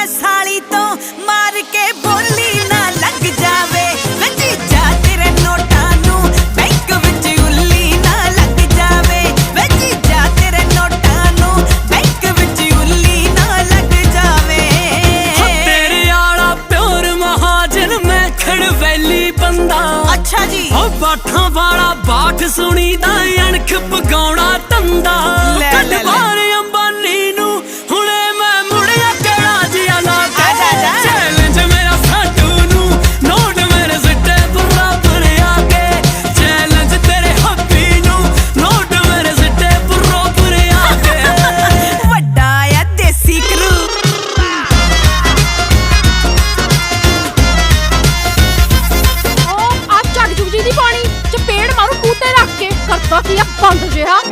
ਐ ਸਾਲੀ ਤੋਂ ਮਾਰ ਕੇ ਬੋਲੀ ਨਾ ਲੱਗ ਜਾਵੇ। ਵੇ ਜੀਜਾ ਤੇਰੇ ਨੋਟਾਂ ਨੂੰ ਬੈਂਕ ਵਿੱਚ ਉੱਲੀ ਨਾ ਲੱਗ ਜਾਵੇ। ਵੇ ਜੀਜਾ ਤੇਰੇ ਨੋਟਾਂ ਨੂੰ ਬੈਂਕ ਵਿੱਚ ਉੱਲੀ ਨਾ ਲੱਗ ਜਾਵੇ। ਤੇਰੇ ਆਲਾ ਪਿਓਰ ਮਹਾਜਨ ਮੈਂ ਖੜਵੈਲੀ ਬੰਦਾ। ਅੱਛਾ ਜੀ। ਓ ਬਾਠਾਂ ਵਾਲਾ ਬਾਠ ਸੁਣੀਦਾ ਅਣਖ ਪਗਾਉਣਾ Bak yapmadı ya.